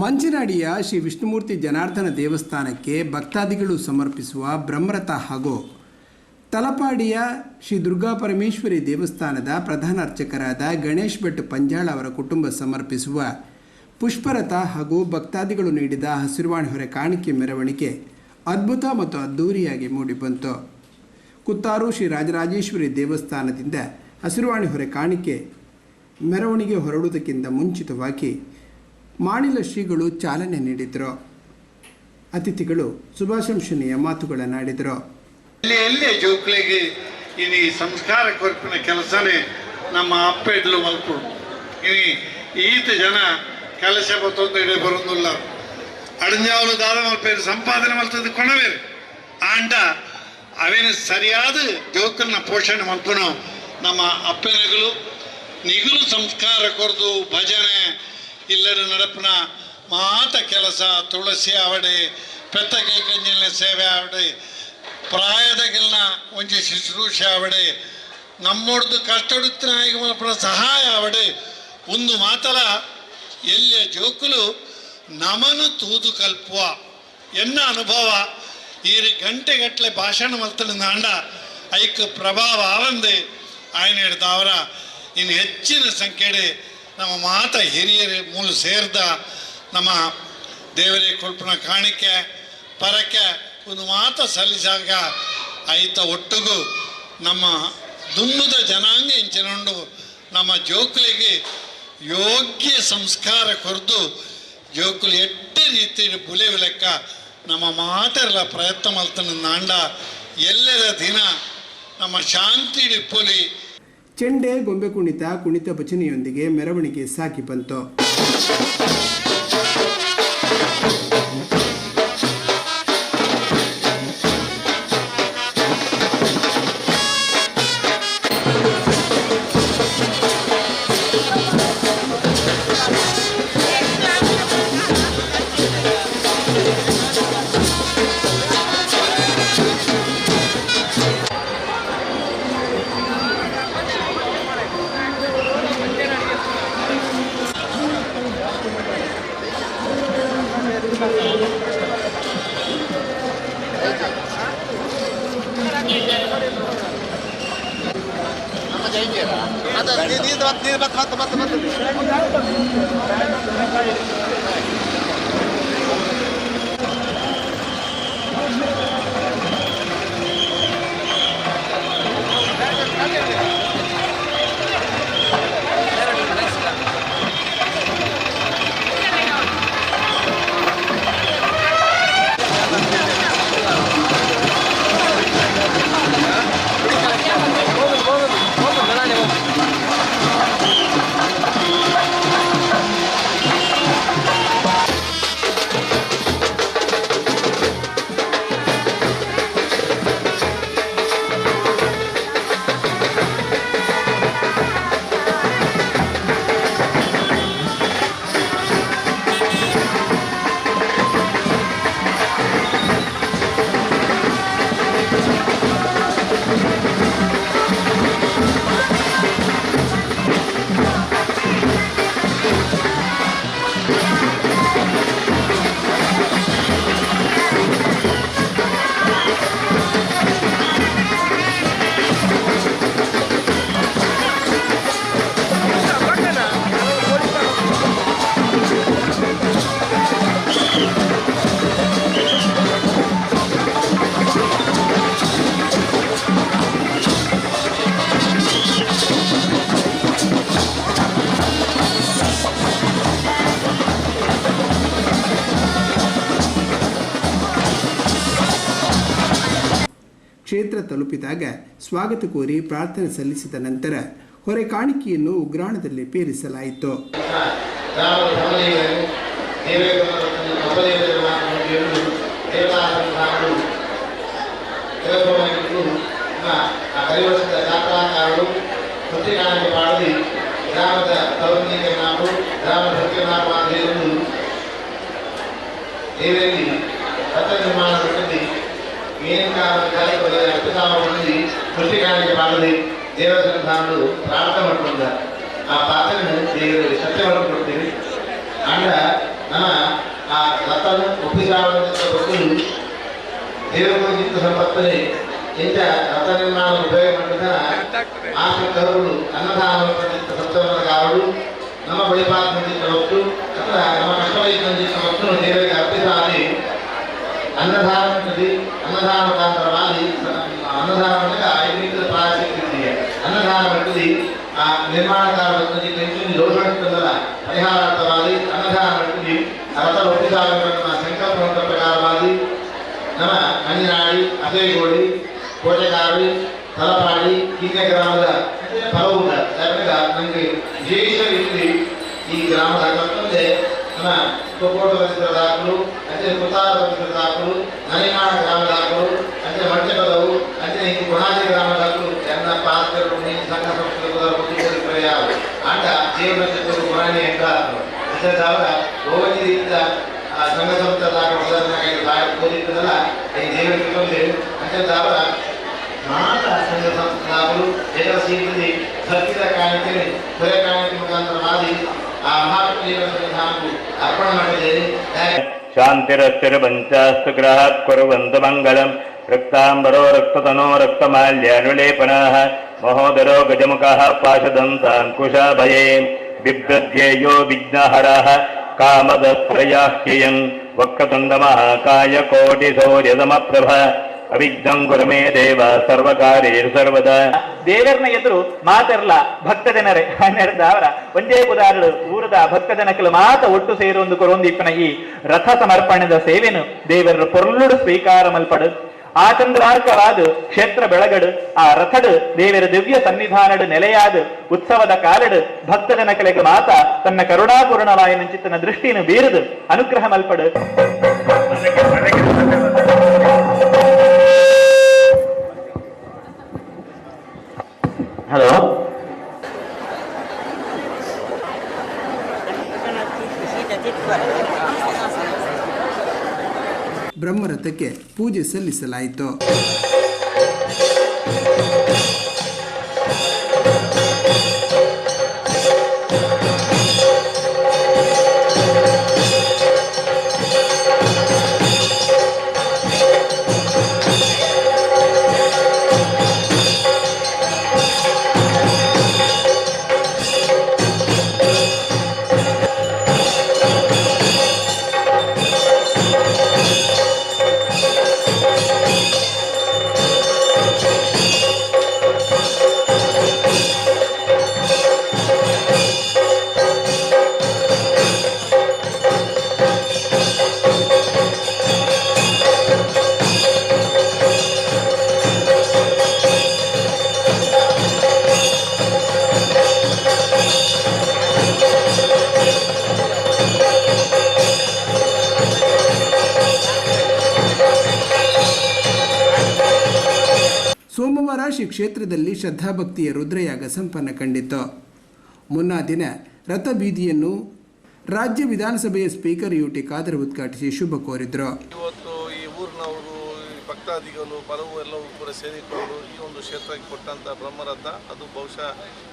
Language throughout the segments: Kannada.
ಮಂಚನಾಡಿಯ ಶ್ರೀ ವಿಷ್ಣುಮೂರ್ತಿ ಜನಾರ್ದನ ದೇವಸ್ಥಾನಕ್ಕೆ ಭಕ್ತಾದಿಗಳು ಸಮರ್ಪಿಸುವ ಬ್ರಹ್ಮರಥ ಹಾಗೂ ತಲಪಾಡಿಯ ಶ್ರೀ ದುರ್ಗಾ ಪರಮೇಶ್ವರಿ ದೇವಸ್ಥಾನದ ಪ್ರಧಾನ ಅರ್ಚಕರಾದ ಗಣೇಶ್ ಭಟ್ ಪಂಜಾಳ ಅವರ ಕುಟುಂಬ ಸಮರ್ಪಿಸುವ ಪುಷ್ಪರಥ ಹಾಗೂ ಭಕ್ತಾದಿಗಳು ನೀಡಿದ ಹಸಿರುವಾಣಿ ಹೊರೆ ಕಾಣಿಕೆ ಮೆರವಣಿಗೆ ಅದ್ಭುತ ಮತ್ತು ಅದ್ಧೂರಿಯಾಗಿ ಮೂಡಿಬಂತು ಕುತ್ತಾರು ಶ್ರೀ ರಾಜರಾಜೇಶ್ವರಿ ದೇವಸ್ಥಾನದಿಂದ ಹಸಿರುವಾಣಿ ಹೊರೆ ಕಾಣಿಕೆ ಮೆರವಣಿಗೆ ಹೊರಡುವುದಕ್ಕಿಂತ ಮುಂಚಿತವಾಗಿ ಮಾಣಿಲ ಶ್ರೀಗಳು ಚಾಲನೆ ನೀಡಿದರು. ಅತಿಥಿಗಳು ಶುಭಾಶಂಸನೆಯ ಮಾತುಗಳನ್ನಾಡಿದರು ಎಲ್ಲಿ ಜೋಕ್ಲಿಗೆ ಇನಿ ಸಂಸ್ಕಾರ ಕೊರ್ಪಿನ ಕೆಲಸನೇ ನಮ್ಮ ಅಪ್ಪೆಡ್ಲು ಮಲ್ಪುಡು ಇನಿ ಈತ ಜನ ಕೆಲಸ ಬತ್ತೊಂದು ಬರೋದಿಲ್ಲ ಅಡಂಜಾವಲು ದಾದ ಮಲ್ಪೇರು ಸಂಪಾದನೆ ಮಲ್ತದ್ದು ಕೊಣವೇರು. ಆಂಡ ಅವೇನ ಸರಿಯಾದ ಜೋಕಲ್ನ ಪೋಷಣೆ ಮಲ್ಪನು ನಮ್ಮ ಅಪ್ಪೆನಗಳು ನಿಗಲು ಸಂಸ್ಕಾರ ಕೊರ್ದು ಭಜನೆ ಇಲ್ಲರ ನಡಪನ ಮಾತ ಕೆಲಸ, ತುಳಸಿ ಆವಡೆ ಪೆತ್ತಕೈ ಕಂಜಿನ ಸೇವೆ ಆವಡೆ ಪ್ರಾಯದಗಿಲ್ನ ಒಂಜಿ ಶುಶ್ರೂಷೆ ಆವಡೆ ನಮ್ಮೊಡ್ದು ಕಷ್ಟಡುತ್ತಿನ ಮಲ್ಪನ ಸಹಾಯ ಆವಡೆ ಒಂದು ಮಾತಲ, ಎಲ್ಲಿಯ ಜೋಕುಲು, ನಮನು ತೂದು ಕಲ್ಪುವ, ಎನ್ನ ಅನುಭವ, ಈರು ಗಂಟೆಗಟ್ಟಲೆ ಭಾಷಣ ಮಲ್ತನ ನಾಂಡ, ಐಕ್ ಪ್ರಭಾವ ಆವಂದೆ ಆಯ್ನ ಹಿಡ್ದ ಅವರ ಇನ್ನು ಹೆಚ್ಚಿನ ಸಂಖ್ಯೆಡೆ ನಮ್ಮ ಮಾತ ಹಿರಿಯರ ಮೂಲ ಸೇರಿದ ನಮ್ಮ ದೇವರೇ ಕೊಲ್ಪನ ಕಾಣಿಕೆ ಪರಕ್ಕೆ ಒಂದು ಮಾತ ಸಲ್ಲಿಸಾಗ ಐತ ಒಟ್ಟಿಗೂ ನಮ್ಮ ದುಮ್ಮದ ಜನಾಂಗ ಇಂಚಿನೊಂಡು ನಮ್ಮ ಜೋಕುಲಿಗೆ ಯೋಗ್ಯ ಸಂಸ್ಕಾರ ಕೊರ್ದು ಜೋಕುಲು ಎಟ್ಟು ರೀತಿ ಬುಲೆ ಲೆಕ್ಕ ನಮ್ಮ ಮಾತೆಲ್ಲ ಪ್ರಯತ್ನ ಮಲ್ತನ ನಾಂಡ ಎಲ್ಲರ ದಿನ ನಮ್ಮ ಶಾಂತಿ ಪೊಲಿ ಚೆಂಡೆ ಗೊಂಬೆ ಕುಣಿತ ಕುಣಿತ ಭಜನೆಯೊಂದಿಗೆ ಮೆರವಣಿಗೆ ಸಾಕಿ ಬಂತು. ಕ್ಷೇತ್ರ ತಲುಪಿದಾಗ ಸ್ವಾಗತ ಕೋರಿ ಪ್ರಾರ್ಥನೆ ಸಲ್ಲಿಸಿದ ನಂತರ ಹೊರೆ ಕಾಣಿಕೆಯನ್ನು ಉಗ್ರಾಣದಲ್ಲಿ ಪೇರಿಸಲಾಯಿತು ರಾಮನ ಸಮದೇವರು ದೇವೇಗೌಡರನ್ನು ಅಪದೇವರ ಮಾತನ್ನು ಪ್ರಾರ್ಥನೆ ಸಲ್ಲಿಸಿದ ನಂತರ ಹೊರೆ ಕಾಣಿಕೆಯನ್ನು ಉಗ್ರಾಣದಲ್ಲಿ ಗ್ರಾಮದ ತರುಣೀಕರಣವು ಗ್ರಾಮ ಸತ್ಯನಾಮ మీనం కారణానికి కొద్దిగా రక్తదానం ఉన్నది పుష్టికానికి పడది దేవసంధానుడు ప్రార్థన పట్టుకుంటారు ఆ పాత్రను దేవుడు సత్యవరం కొడుతుంది అండ్ ఆ రథను ఒప్పిసావడం భక్తులు దేవుడు చిత్త సంపత్తిని ఇంత రథ నిర్మాణం ఉపయోగపడుతున్న ఆశకరుడు అన్నదానం సత్యవరం కావడు నమ్మ బలిపాత్మ చేసిన వస్తు అక్కడ నమ్మ కష్టమైన చేసిన వస్తువును దేవుడికి అర్పిస్తాన్ని ಹೊತ್ತು ದೇವರಿಗೆ ಅರ್ಪಿಸಾದಿ ಅನ್ನದಾನದಲ್ಲಿ ಅನ್ನದಾನ ಮುಖಾಂತರವಾಗಿ ಅನ್ನದಾನಕ್ಕೆ ಐದರಿಂದ ಪ್ರಾಯಸಿಕ್ಕಿದೆಯೇ ಅನ್ನದಾನ ಮಟ್ಟದಲ್ಲಿ ಆ ನಿರ್ಮಾಣಕಾರ ಭಕ್ತರಿಗೆ ಪೆನ್ಷನ್ ದೋಷಗಳಿದ್ದಲ್ಲ ಪರಿಹಾರಾರ್ಥವಾಗಿ ಅನ್ನದಾನ ಮಟ್ಟದಲ್ಲಿ ರಥ ಒಪ್ಪಿಸಾಗಬೇಕೆಂಬ ಸಂಕಲ್ಪವಂತ ಪ್ರಕಾರವಾಗಿ ನಮ್ಮ ಮಣ್ಣಿನಾಡಿ ಅಸೇಗೋಡಿ ಕೋಟೆಗಾರಿ ತಲಪಾಡಿ ಹೀಗೆ ಗ್ರಾಮದ ಫಲವುಗ ಯಾಕಂದ್ರೆ ನನಗೆ ವಿಶೇಷ ರೀತಿ ಈ ಗ್ರಾಮದ ಮತ್ತೊಂದೆ ನಮ್ಮ ಕೊಕ್ಕೋಟ ಪರಿಸರ ದಾಖಲು ಅಂತೆ ಕುತ್ತಾರ ಪರಿಸರ ದಾಖಲು ನನಿಮಾಣ ಗ್ರಾಮ ದಾಖಲು ಅಂತೆ ಮಟ್ಟಕದವು ಅಂತೆ ಈ ಗುಣಾದಿ ಗ್ರಾಮ ದಾಖಲು ಎಲ್ಲ ಪಾಸ್ಕರು ನೀನು ಸಂಘ ಸಂಸ್ಥೆಗಳ ಬುದ್ಧಿಗಳು ಪರ್ಯಾಯ ಆಟ ಜೀವನ ಚತುರು ಗುಣಾನಿ ಅಂತ ಅಂತೆ ಅವರ ಗೋವತಿ ರೀತಿಯ ಆ ಸಂಘ ಸಂಸ್ಥೆ ದಾಖಲು ಉದಾಹರಣೆಗೆ ಬಾಯಿ ಓದಿದ್ದಲ್ಲ ಈ ದೇವರಿಗೆ ಬಂದು ಅಂತೆ ಅವರ ಮಾತ ಸಂಘ ಸಂಸ್ಥೆಗಳು ಏಕಸೀದಲ್ಲಿ ಸತ್ಯದ ಕಾಣಿಕೆ ಹೊರೆ ಕಾಣಿಕೆ ಮುಖಾಂತರವಾಗಿ ಆ शान्तिरस्थिरपञ्चास्तु ग्रहात् कुर्वन्तु मङ्गलम् रक्ताम्बरो रक्ततनो रक्तमाल्यानुलेपनाः महोदरो गजमुखः पाशदन्ताङ्कुशाभये बिभ्रध्येयो विघ्नहरः कामदत्रयाह्ययम् वक्रतुण्डमः कायकोटिसौर्यदमप्रभ ಅವಿಘ್ನಂ ಗುರುಮೇ ದೇವ ಸರ್ವಕಾರಿ ಸರ್ವದ. ದೇವರನ್ನ ಎದುರು ಮಾತಿರಲ್ಲ ಭಕ್ತ ಜನರೇ ಹನ್ನೆರಡು ಅವರ ಒಂದೇ ಉದಾಹರಣೆ ಊರದ ಭಕ್ತ ಜನಕಲು ಮಾತ ಒಟ್ಟು ಸೇರೊಂದು ಕೊರೊಂದು ಇಪ್ಪನ ಈ ರಥ ಸಮರ್ಪಣದ ಸೇವೆನು ದೇವರ ಪೊರ್ಲುಡು ಸ್ವೀಕಾರ ಮಲ್ಪಡು ಆಚಂದ್ರಾರ್ಕವಾದ ಕ್ಷೇತ್ರ ಬೆಳಗಡು ಆ ರಥಡು ದೇವರ ದಿವ್ಯ ಸನ್ನಿಧಾನಡು ನೆಲೆಯಾದ ಉತ್ಸವದ ಕಾಲಡು ಭಕ್ತ ಜನಕಲೆಗೆ ಮಾತ ತನ್ನ ಕರುಣಾಪೂರ್ಣವಾಯನ ಚಿತ್ತನ ದೃಷ್ಟಿಯನ್ನು ಬೀರದು ಅನುಗ್ರಹ ಮಲ್ಪಡು ಹಲೋ? ಬ್ರಹ್ಮರಥಕ್ಕೆ ಪೂಜೆ ಸಲ್ಲಿಸಲಾಯಿತು. ಕ್ಷೇತ್ರದಲ್ಲಿ ಶ್ರದ್ಧಾಭಕ್ತಿಯ ರುದ್ರಯಾಗ ಸಂಪನ್ನ ಕಂಡಿತು ಮುನ್ನಾ ದಿನ ರಥಬೀದಿಯನ್ನು ರಾಜ್ಯ ವಿಧಾನಸಭೆಯ ಸ್ಪೀಕರ್ ಯು ಟಿ ಖಾದರ್ ಉದ್ಘಾಟಿಸಿ ಶುಭ ಕೋರಿದ್ರು. ಇವತ್ತು ಈ ಊರಿನವರು ಭಕ್ತಾದಿಗಳು, ಬಲವು ಎಲ್ಲವೂ ಕೂಡ ಸೇರಿಕೊಂಡು ಈ ಒಂದು ಕ್ಷೇತ್ರಕ್ಕೆ ಕೊಟ್ಟಂಥ ಬ್ರಹ್ಮರಥ, ಅದು ಬಹುಶಃ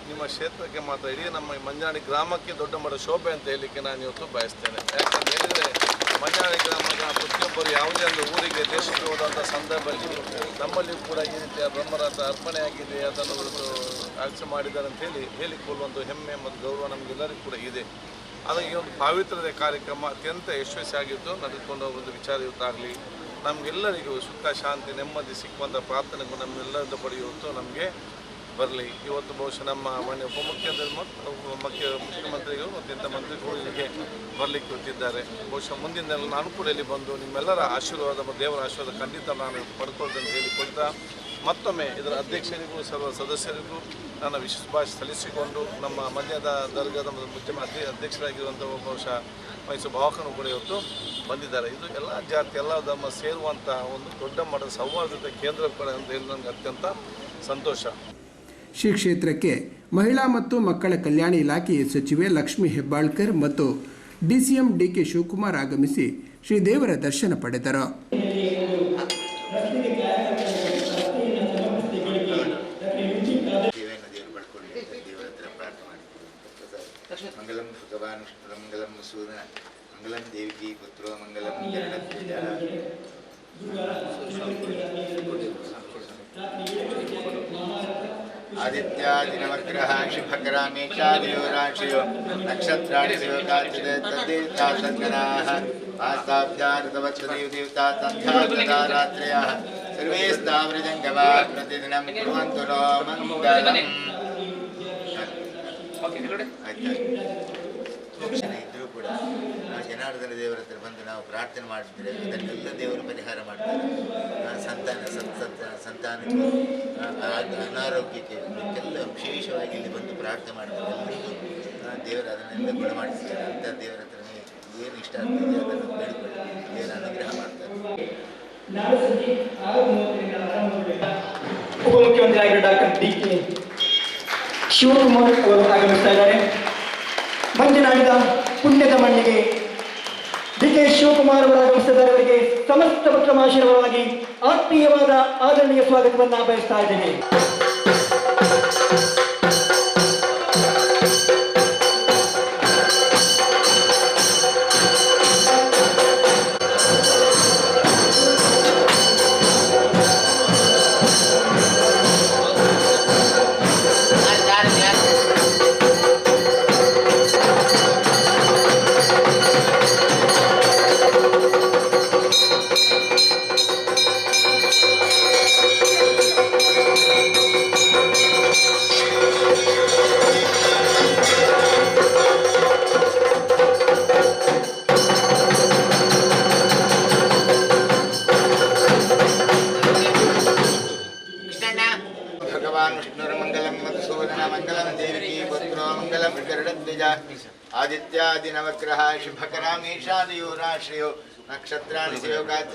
ನಿಮ್ಮ ಕ್ಷೇತ್ರಕ್ಕೆ ಮಾತ್ರ, ಇಡೀ ನಮ್ಮ ಮಂಜಾಣಿ ಗ್ರಾಮಕ್ಕೆ ದೊಡ್ಡ ಮಟ್ಟ ಶೋಭೆ ಅಂತ ಹೇಳಲಿಕ್ಕೆ ನಾನು ಇವತ್ತು ಬಯಸ್ತೇನೆ. ಹೇಳಿದರೆ ನಮ್ಮ ಪ್ರತಿಯೊಬ್ಬರು ಯಾವುದೇ ಒಂದು ಊರಿಗೆ, ದೇಶಕ್ಕೆ ಹೋದಂಥ ಸಂದರ್ಭದಲ್ಲಿ ನಮ್ಮಲ್ಲಿ ಕೂಡ ಈ ರೀತಿಯ ಬ್ರಹ್ಮರಥ ಅರ್ಪಣೆಯಾಗಿದೆ. ಅದನ್ನು ಅವರು ಆಚೆ ಮಾಡಿದ್ದಾರೆ ಅಂತ ಹೇಳಿ ಹೇಳಿಕೊಳ್ಳುವಂಥ ಹೆಮ್ಮೆ ಮತ್ತು ಗೌರವ ನಮಗೆಲ್ಲರಿಗೂ ಕೂಡ ಇದೆ. ಅದಕ್ಕೆ ಈ ಒಂದು ಪಾವಿತ್ರ್ಯದ ಕಾರ್ಯಕ್ರಮ ಅತ್ಯಂತ ಯಶಸ್ವಿಯಾಗಿದ್ದು, ನಡೆದುಕೊಂಡು ಒಂದು ವಿಚಾರ ಇವತ್ತಾಗಲಿ. ನಮಗೆಲ್ಲರಿಗೂ ಸುಖ, ಶಾಂತಿ, ನೆಮ್ಮದಿ ಸಿಕ್ಕುವಂಥ ಪ್ರಾರ್ಥನೆಗಳು ನಮ್ಮೆಲ್ಲರಿಂದ ಪಡೆಯುವಂತೂ ನಮಗೆ ಬರಲಿ. ಇವತ್ತು ಬಹುಶಃ ನಮ್ಮ ಮಾನ್ಯ ಉಪಮುಖ್ಯಮಂತ್ರಿ ಮತ್ತು ಮುಖ್ಯ ಮುಖ್ಯಮಂತ್ರಿಗಳು ಮತ್ತು ಇಂಥ ಮಂತ್ರಿಗಳು ಇಲ್ಲಿಗೆ ಬರಲಿಕ್ಕೆ ಗೊತ್ತಿದ್ದಾರೆ ಬಹುಶಃ ಮುಂದಿನ ದಿನ ನಾನು ಕೂಡ ಇಲ್ಲಿ ಬಂದು ನಿಮ್ಮೆಲ್ಲರ ಆಶೀರ್ವಾದ ಮತ್ತು ದೇವರ ಆಶೀರ್ವಾದ ಖಂಡಿತ ನಾನು ಪಡ್ಕೊಳ್ತೇನೆ ಹೇಳಿಕೊಳ್ತಾ ಮತ್ತೊಮ್ಮೆ ಇದರ ಅಧ್ಯಕ್ಷರಿಗೂ, ಸರ್ವ ಸದಸ್ಯರಿಗೂ ನನ್ನ ವಿಶೇಷ ಭಾಷೆ ಸಲ್ಲಿಸಿಕೊಂಡು ನಮ್ಮ ಮಧ್ಯದ ದರ್ಗದ ಮತ್ತು ಮುಖ್ಯ ಅಧ್ಯ ಅಧ್ಯಕ್ಷರಾಗಿರುವಂಥ ಬಹುಶಃ ಮೈಸೂರು ಭಾವಕನು ಕೂಡ ಇವತ್ತು ಬಂದಿದ್ದಾರೆ. ಇದು ಎಲ್ಲ ಜಾತಿ, ಎಲ್ಲ ಧರ್ಮ ಸೇರುವಂಥ ಒಂದು ದೊಡ್ಡ ಮಟ್ಟದ ಸೌಹಾರ್ದತೆ ಕೇಂದ್ರ ಕೂಡ ಅಂತ ಹೇಳಿ ನನಗೆ ಅತ್ಯಂತ ಸಂತೋಷ. ಶ್ರೀ ಕ್ಷೇತ್ರಕ್ಕೆ ಮಹಿಳಾ ಮತ್ತು ಮಕ್ಕಳ ಕಲ್ಯಾಣ ಇಲಾಖೆಯ ಸಚಿವೆ ಲಕ್ಷ್ಮಿ ಹೆಬ್ಬಾಳ್ಕರ್ ಮತ್ತು ಡಿಸಿಎಂ ಡಿಕೆ ಶಿವಕುಮಾರ್ ಆಗಮಿಸಿ ಶ್ರೀ ದೇವರ ದರ್ಶನ ಪಡೆದರು. ಮಂಗಲಂ ಭಗವಾನ್ ಮಂಗಲಂ ಸೂರ್ಯ ಮಂಗಲಂ ದೇವಿಕಿ ಪುತ್ರೋ ಮಂಗಲಂ ಗರುಡಧ್ವಜ ಆದಿತ್ಯಾದಿನವಗ್ರಹ ಶುಭಕರಾಮೇಶಾದಿಯೋ ರಾಶಿಯೋ ನಕ್ಷತ್ರಾಣಿ ಶಿವಕಾಚಿದೆ ತದ್ದೇವತಾ ಸದ್ಗಣಾಃ ಆಸ್ತಾಭ್ಯಾನತವತ್ಸದೇವ ದೇವತಾ ತಂಥಾ ರಾತ್ರ್ಯಾಃ ಸರ್ವೇ ಸ್ಥಾವೃಜಂಗಮಾ ಪ್ರತಿದಿನಂ ಕುರ್ವಂತು ನೋ ಮಂಗಲಂ ಆಯ್ತು ಇದ್ರೂ ಕೂಡ ನಾವು ಜನಾರ್ದನ ದೇವರ ಹತ್ರ ಬಂದು ನಾವು ಪ್ರಾರ್ಥನೆ ಮಾಡಿದ್ರೆ ಅದನ್ನೆಲ್ಲ ದೇವರು ಪರಿಹಾರ ಮಾಡ್ತಾರೆ. ಸಂತಾನ, ಸತ್ ಸತ್ ಸಂತಾನಕ್ಕೆ ಅನಾರೋಗ್ಯಕ್ಕೆ ಅದಕ್ಕೆಲ್ಲ ವಿಶೇಷವಾಗಿ ಇಲ್ಲಿ ಬಂದು ಪ್ರಾರ್ಥನೆ ಮಾಡ್ತಾರೆ ಎಲ್ಲರಿಗೂ ದೇವರು ಅದನ್ನೆಲ್ಲ ಗುಣ ಮಾಡಿಸ್ತಾರೆ ಅಂತ ದೇವರ ಹತ್ರ ಏನು ಇಷ್ಟ ಆಗ್ತದೆ ಅದನ್ನು ಬೇಡಿಕೊಳ್ಳಿ ದೇವರ ಅನುಗ್ರಹ ಮಾಡ್ತಾರೆ. ಶಿವಕುಮಾರ್ ಅವರು ಆಗಮಿಸ್ತಾ ಇದ್ದಾರೆ. ಮಂಜನಾಡಿದ ಪುಣ್ಯದ ಮಣ್ಣಿಗೆ ಕೆ ಶಿವಕುಮಾರ್ ಅವರ ವಂಶದವರಿಗೆ ಅವರಿಗೆ ಸಮಸ್ತ ಆತ್ಮೀಯವಾದ ಆದರಣೀಯ ಸ್ವಾಗತವನ್ನು ಬಯಸ್ತಾ ಇದ್ದೇನೆ. आदि नवग्रह शुभकरामीशादियोराश्रयो नक्षत्रा सुयोगात्